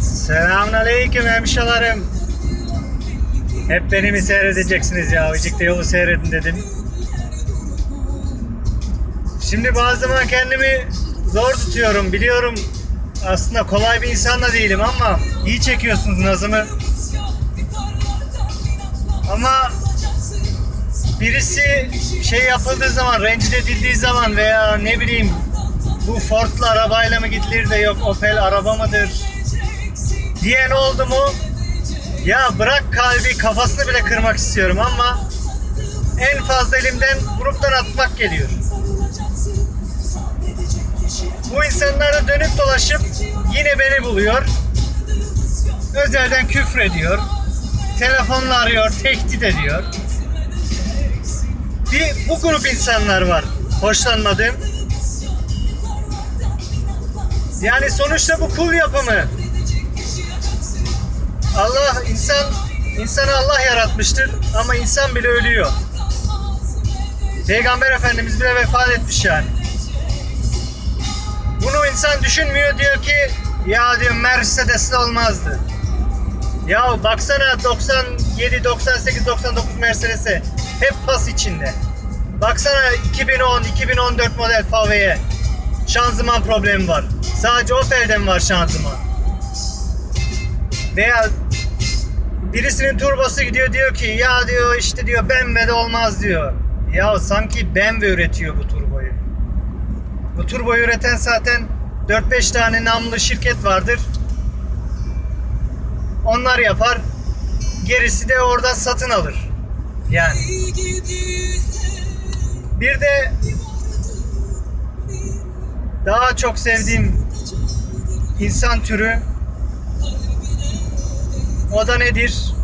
Selamünaleyküm hemşalarım. Hep beni mi seyredeceksiniz ya? Icıkta yolu seyredin dedim. Şimdi bazı zaman kendimi zor tutuyorum. Biliyorum aslında kolay bir insan da değilim ama iyi çekiyorsunuz nazımı. Ama birisi şey yapıldığı zaman, rencide edildiği zaman veya ne bileyim bu Ford'la arabayla mı gidilir de yok Opel araba mıdır diyen oldu mu ya bırak kalbi kafasını bile kırmak istiyorum ama en fazla elimden gruptan atmak geliyor. Bu insanlar da dönüp dolaşıp yine beni buluyor. Özelden küfür ediyor. Telefonla arıyor, tehdit ediyor. Bir bu grup insanlar var. Hoşlanmadığım. Yani sonuçta bu kul yapımı. Allah insan insanı Allah yaratmıştır ama insan bile ölüyor. Peygamber Efendimiz bile vefat etmiş yani. Bunu insan düşünmüyor diyor ki ya diyor Mercedes'li olmazdı. Ya baksana 97, 98, 99 Mercedes'e hep pas içinde. Baksana 2010, 2014 model VW'ye şanzıman problemi var. Sadece Opel'den var şanzıman. Veya birisinin turbosu gidiyor diyor ki ya diyor işte diyor BMW de olmaz diyor. Ya sanki BMW üretiyor bu turboyu. Bu turboyu üreten zaten 4-5 tane namlı şirket vardır. Onlar yapar. Gerisi de oradan satın alır. Yani. Bir de daha çok sevdiğim insan türü o da nedir?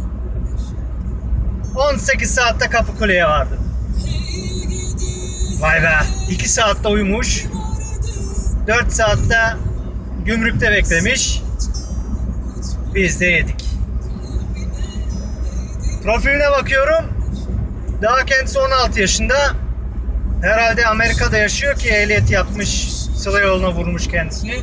18 saatte Kapıkule'ye vardım. Vay be. 2 saatte uyumuş. 4 saatte gümrükte beklemiş. Biz de yedik. Profiline bakıyorum. Daha kendisi 16 yaşında. Herhalde Amerika'da yaşıyor ki ehliyet yapmış. Sıla yoluna vurmuş kendisini.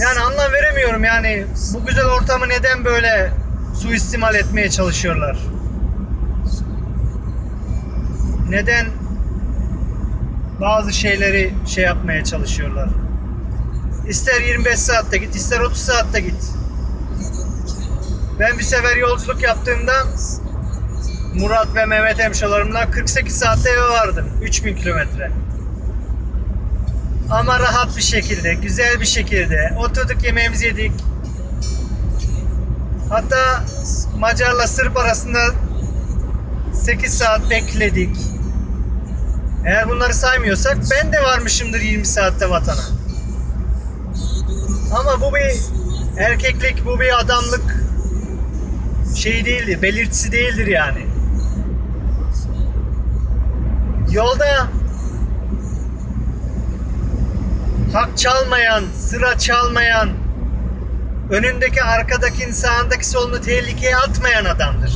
Yani anlam veremiyorum yani bu güzel ortamı neden böyle suistimal etmeye çalışıyorlar? Neden bazı şeyleri şey yapmaya çalışıyorlar? İster 25 saatte git, ister 30 saatte git. Ben bir sefer yolculuk yaptığımda Murat ve Mehmet hemşalarımla 48 saatte eve vardım. 3000 kilometre. Ama rahat bir şekilde, güzel bir şekilde oturduk yemeğimizi yedik. Hatta Macarla Sırp arasında 8 saat bekledik. Eğer bunları saymıyorsak ben de varmışımdır 20 saatte vatana. Ama bu bir erkeklik, bu bir adamlık şey değildir, belirtisi değildir yani. Yolda hak çalmayan, sıra çalmayan, önündeki, arkadaki, sağındaki, solunu tehlikeye atmayan adamdır.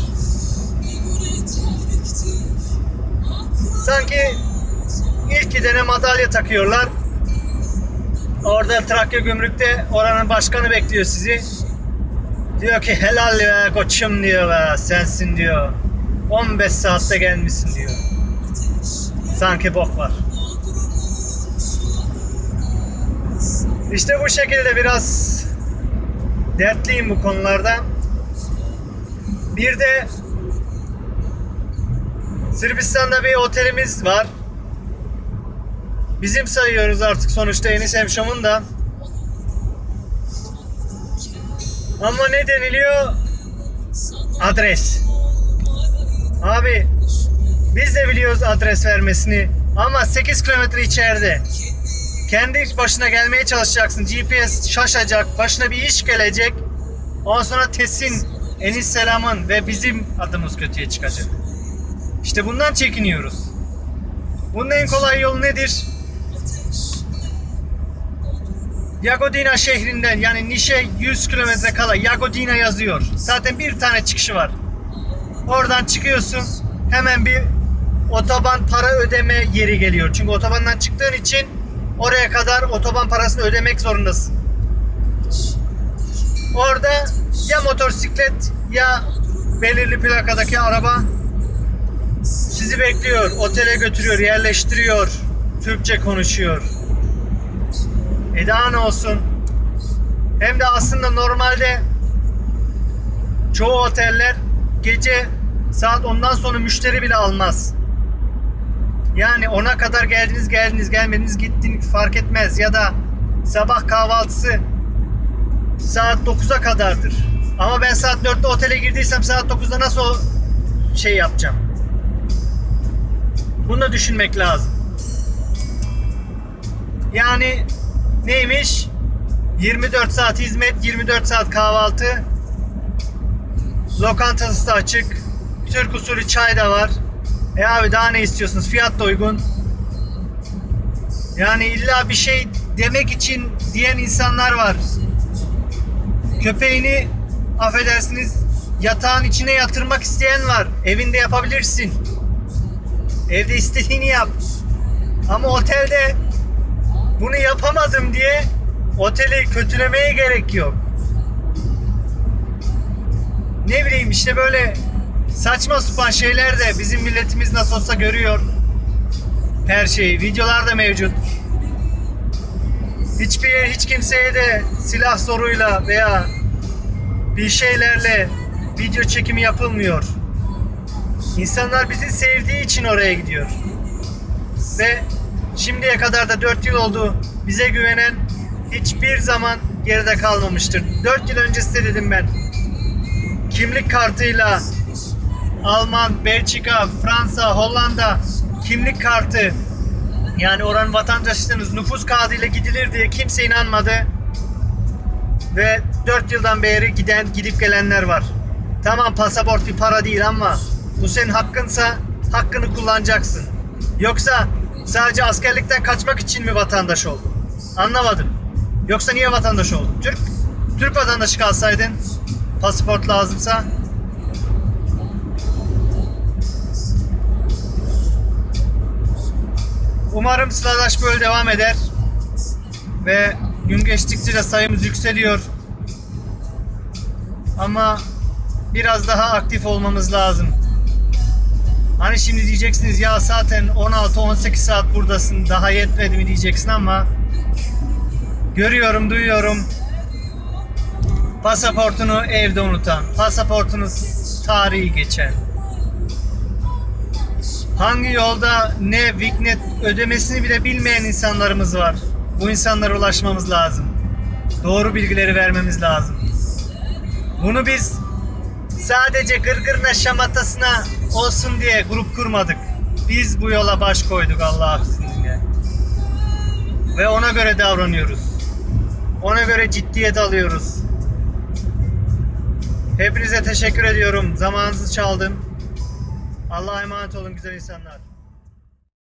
Sanki ilk gidene madalya takıyorlar. Orada Trakya Gümrük'te oranın başkanı bekliyor sizi. Diyor ki helal be koçum diyor be sensin diyor. 15 saatte gelmişsin diyor. Sanki bok var. İşte bu şekilde biraz dertliyim bu konularda. Bir de Sırbistan'da bir otelimiz var. Bizim sayıyoruz artık sonuçta Enis Hemşam'ın da. Ama ne deniliyor? Adres. Abi biz de biliyoruz adres vermesini ama 8 kilometre içeride. Kendi başına gelmeye çalışacaksın. GPS şaşacak, başına bir iş gelecek. Ondan sonra Tesin, Enis Selam'ın ve bizim adımız kötüye çıkacak. İşte bundan çekiniyoruz. Bunun en kolay yolu nedir? Yagodina şehrinden yani Nişe 100 kilometre kala Yagodina yazıyor. Zaten bir tane çıkışı var. Oradan çıkıyorsun hemen bir otoban para ödeme yeri geliyor. Çünkü otobandan çıktığın için oraya kadar otoban parasını ödemek zorundasın. Orada ya motosiklet ya belirli plakadaki araba sizi bekliyor, otele götürüyor, yerleştiriyor, Türkçe konuşuyor. E daha ne olsun? Hem de aslında normalde çoğu oteller gece saat 10'dan sonra müşteri bile almaz. Yani ona kadar geldiniz geldiniz gelmediniz gittiniz fark etmez ya da sabah kahvaltısı saat 9'a kadardır. Ama ben saat 4'te otele girdiysem saat 9'da nasıl şey yapacağım? Bunu da düşünmek lazım. Yani neymiş? 24 saat hizmet, 24 saat kahvaltı. Lokantası da açık. Türk usulü çay da var. E abi daha ne istiyorsunuz? Fiyat da uygun. Yani illa bir şey demek için diyen insanlar var. Köpeğini affedersiniz yatağın içine yatırmak isteyen var. Evinde yapabilirsin. Evde istediğini yap. Ama otelde bunu yapamadım diye oteli kötülemeye gerek yok. Ne bileyim işte böyle saçma sapan şeyler de bizim milletimiz nasıl olsa görüyor. Her şeyi. Videolar da mevcut. Hiçbir hiç kimseye de silah zoruyla veya bir şeylerle video çekimi yapılmıyor. İnsanlar bizi sevdiği için oraya gidiyor. Ve şimdiye kadar da 4 yıl oldu bize güvenen hiçbir zaman geride kalmamıştır. 4 yıl öncesi de dedim ben. Kimlik kartıyla Alman, Belçika, Fransa, Hollanda kimlik kartı yani oranın vatandaşlığınız nüfus kağıdıyla gidilir diye kimse inanmadı. Ve 4 yıldan beri giden gidip gelenler var. Tamam pasaport bir para değil ama bu senin hakkınsa hakkını kullanacaksın. Yoksa sadece askerlikten kaçmak için mi vatandaş oldun? Anlamadım. Yoksa niye vatandaş oldun? Türk Türk vatandaşı kalsaydın pasaport lazımsa Umarım sıradaş böyle devam eder. Ve gün geçtikçe de sayımız yükseliyor. Ama biraz daha aktif olmamız lazım. Hani şimdi diyeceksiniz ya zaten 16-18 saat buradasın daha yetmedi mi diyeceksin ama görüyorum duyuyorum pasaportunu evde unutan, pasaportunu tarihi geçen, hangi yolda ne viknet ödemesini bile bilmeyen insanlarımız var. Bu insanlara ulaşmamız lazım. Doğru bilgileri vermemiz lazım. Bunu biz sadece gırgırına şamatasına olsun diye grup kurmadık. Biz bu yola baş koyduk Allah'ın izniyle. Ve ona göre davranıyoruz. Ona göre ciddiyet alıyoruz. Hepinize teşekkür ediyorum. Zamanınızı çaldım. Allah'a emanet olun güzel insanlar.